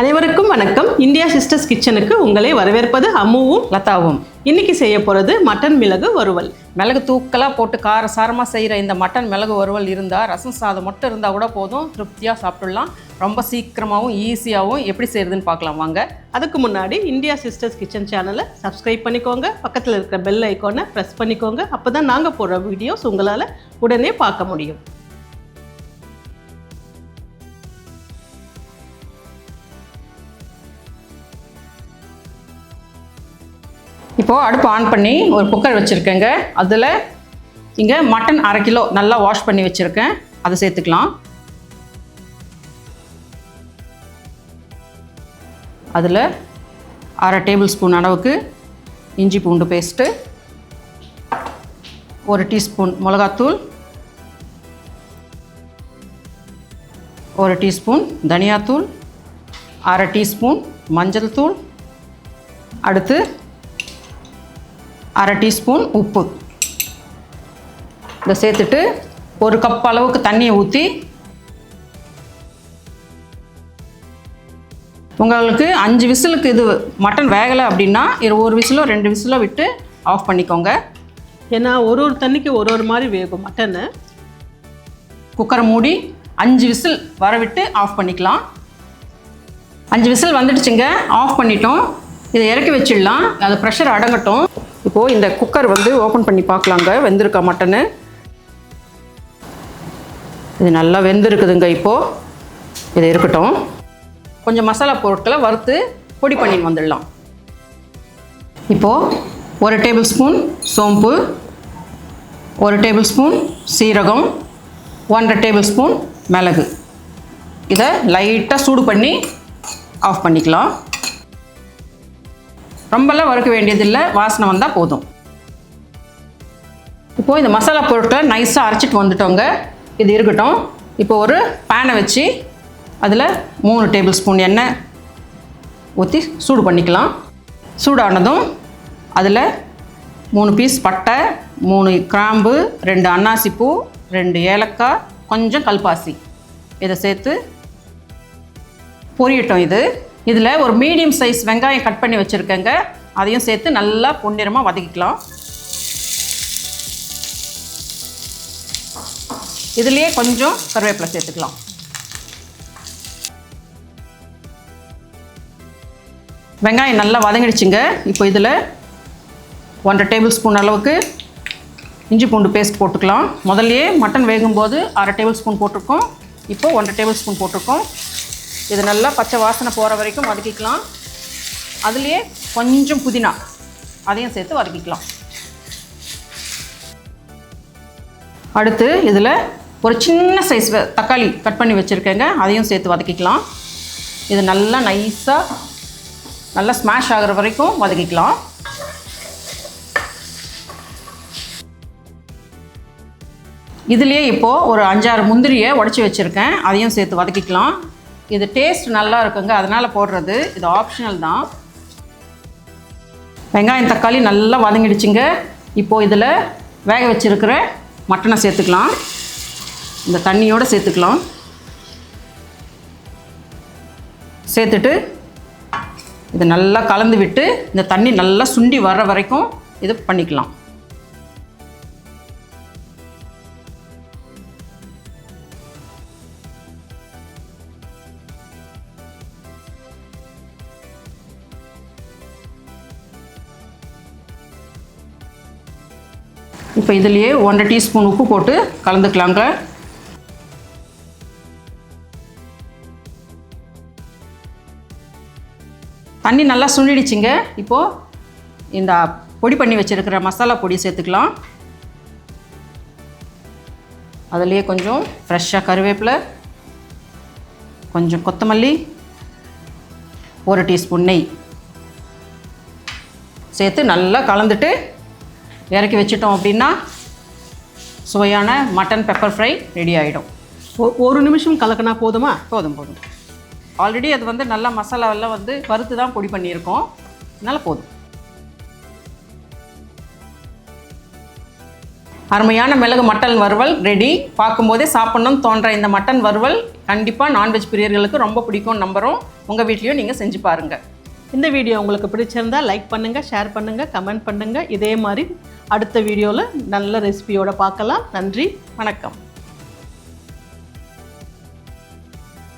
அனைவருக்கும் வணக்கம். India sisters கிச்சனுக்கு உங்களை வரவேற்பது அம்முவும் லதாவும். இன்னைக்கு செய்ய போறது மட்டன் மிளகு வறுவல். மிளகு தூக்கலாக போட்டு கார சாரமாக செய்கிற இந்த மட்டன் மிளகு வறுவல் இருந்தால் ரசம் சாதம் மட்டும் இருந்தால் கூட போதும். திருப்தியாக சாப்பிடலாம். ரொம்ப சீக்கிரமாகவும் ஈஸியாகவும் எப்படி செய்கிறதுன்னு பார்க்கலாம் வாங்க. அதுக்கு முன்னாடி இந்தியா சிஸ்டர்ஸ் கிச்சன் சேனலை சப்ஸ்கிரைப் பண்ணிக்கோங்க. பக்கத்தில் இருக்கிற பெல் ஐக்கானை ப்ரெஸ் பண்ணிக்கோங்க. அப்போ தான் நாங்கள் போடுற வீடியோஸ் உங்களால் உடனே பார்க்க முடியும். இப்போது அடுப்பு ஆன் பண்ணி ஒரு குக்கர் வச்சுருக்கேங்க. அதில் இங்கே மட்டன் அரை கிலோ நல்லா வாஷ் பண்ணி வச்சுருக்கேன். அதை சேர்த்துக்கலாம். அதில் அரை டேபிள் ஸ்பூன் அளவுக்கு இஞ்சி பூண்டு பேஸ்ட்டு ஒரு டீஸ்பூன் மிளகாத்தூள் ஒரு டீஸ்பூன் தனியாத்தூள் அரை டீஸ்பூன் மஞ்சள் தூள் அடுத்து அரை டீஸ்பூன் உப்பு. இதை சேர்த்துட்டு ஒரு கப் அளவுக்கு தண்ணியை ஊற்றி உங்களுக்கு அஞ்சு விசிலுக்கு இது மட்டன் வேகலை அப்படின்னா இது ஒரு விசிலோ ரெண்டு விசிலோ விட்டு ஆஃப் பண்ணிக்கோங்க. ஏன்னா ஒரு ஒரு தண்ணிக்கு ஒரு ஒரு மாதிரி வேகும் மட்டனு. குக்கரை மூடி அஞ்சு விசில் வர விட்டு ஆஃப் பண்ணிக்கலாம். அஞ்சு விசில் வந்துடுச்சுங்க ஆஃப் பண்ணிட்டோம். இதை இறக்கி வச்சிடலாம். அது ப்ரெஷர் அடங்கட்டும். இப்போது இந்த குக்கர் வந்து ஓப்பன் பண்ணி பார்க்கலாங்க. வெந்திருக்கா மட்டனு? இது நல்லா வெந்திருக்குதுங்க இப்போது இது இருக்கட்டும். கொஞ்சம் மசாலா பொருட்களை வறுத்து பொடி பண்ணி வந்துடலாம். இப்போது ஒரு டேபிள் ஸ்பூன் சோம்பு ஒரு டேபிள் ஸ்பூன் சீரகம் ஒன்றரை டேபிள் ஸ்பூன் மிளகு. இதை லைட்டாக சூடு பண்ணி ஆஃப் பண்ணிக்கலாம். ரொம்பலாம் வறுக்க வேண்டியதில்லை. வாசனை வந்தால் போதும். இப்போது இந்த மசாலா பொருட்களை நைஸாக அரைச்சிட்டு வந்துட்டோங்க. இது இருக்கட்டும். இப்போ ஒரு பேனை வச்சு அதில் மூணு டேபிள் ஸ்பூன் எண்ணெய் ஊற்றி சூடு பண்ணிக்கலாம். சூடானதும் அதில் மூணு பீஸ் பட்டை மூணு கிராம்பு ரெண்டு அன்னாசி பூ ரெண்டு ஏலக்காய் கொஞ்சம் கல்பாசி. இதை சேர்த்து பொரியட்டும் இது. இதில் ஒரு மீடியம் சைஸ் வெங்காயம் கட் பண்ணி வச்சுருக்கேங்க. அதையும் சேர்த்து நல்லா பொன்னிறமாக வதக்கிக்கலாம். இதுலேயே கொஞ்சம் கருவேப்பிலை சேர்த்துக்கலாம். வெங்காயம் நல்லா வதங்கிடுச்சுங்க. இப்போ இதில் ஒன்றரை டேபிள் ஸ்பூன் அளவுக்கு இஞ்சி பூண்டு பேஸ்ட் போட்டுக்கலாம். முதல்லையே மட்டன் வேகும்போது அரை டேபிள் ஸ்பூன் போட்டிருக்கோம். இப்போ ஒன்றரை டேபிள் ஸ்பூன் போட்டிருக்கோம். இது நல்லா பச்சை வாசனை போகிற வரைக்கும் வதக்கிக்கலாம். அதுலேயே கொஞ்சம் புதினா அதையும் சேர்த்து வதக்கிக்கலாம். அடுத்து இதில் ஒரு சின்ன சைஸ் தக்காளி கட் பண்ணி வச்சுருக்கேங்க. அதையும் சேர்த்து வதக்கிக்கலாம். இது நல்லா நைஸாக நல்லா ஸ்மாஷ் ஆகிற வரைக்கும் வதக்கிக்கலாம். இதுலேயே இப்போது ஒரு அஞ்சாறு முந்திரியை உடச்சி வச்சுருக்கேன். அதையும் சேர்த்து வதக்கிக்கலாம். இது டேஸ்ட் நல்லா இருக்குங்க அதனால் போடுறது. இது ஆப்ஷனல் தான். வெங்காயம் தக்காளி நல்லா வதங்கிடுச்சுங்க. இப்போது இதில் வேக வச்சுருக்கிற மட்டனை சேர்த்துக்கலாம். இந்த தண்ணியோடு சேர்த்துக்கலாம். சேர்த்துட்டு இதை நல்லா கலந்து விட்டு இந்த தண்ணி நல்லா சுண்டி வர்ற வரைக்கும் இது பண்ணிக்கலாம். இப்போ இதுலேயே ஒன்றரை டீஸ்பூன் உப்பு போட்டு கலந்துக்கலாங்க. தண்ணி நல்லா சுண்டிடுச்சுங்க இப்போது இந்த பொடி பண்ணி வச்சுருக்கிற மசாலா பொடி சேர்த்துக்கலாம். அதுலேயே கொஞ்சம் ஃப்ரெஷ்ஷாக கருவேப்பிலை கொஞ்சம் கொத்தமல்லி ஒரு டீஸ்பூன் நெய் சேர்த்து நல்லா கலந்துட்டு இறக்கி வச்சிட்டோம் அப்படின்னா சுவையான மட்டன் பெப்பர் ஃப்ரை ரெடி ஆகிடும் ஒரு நிமிஷம் கலக்கினா போதுமா? போதும் போதும். ஆல்ரெடி அது வந்து நல்லா மசாலாவெல்லாம் வந்து வறுத்து தான் பொடி பண்ணியிருக்கோம். அதனால் போதும். அருமையான மிளகு மட்டன் வறுவல் ரெடி பார்க்கும்போதே சாப்பிட்ணும்னு தோன்ற இந்த மட்டன் வறுவல் கண்டிப்பாக நான்வெஜ் பிரியர்களுக்கு ரொம்ப பிடிக்கும் நம்புகிறோம் உங்கள் வீட்லேயும் நீங்கள் செஞ்சு பாருங்கள் இந்த வீடியோ உங்களுக்கு பிடிச்சிருந்தா லைக் பண்ணுங்கள் ஷேர் பண்ணுங்கள் கமெண்ட் பண்ணுங்கள் இதே மாதிரி அடுத்த வீடியோவில் நல்ல ரெசிபியோடு பார்க்கலாம். நன்றி வணக்கம்.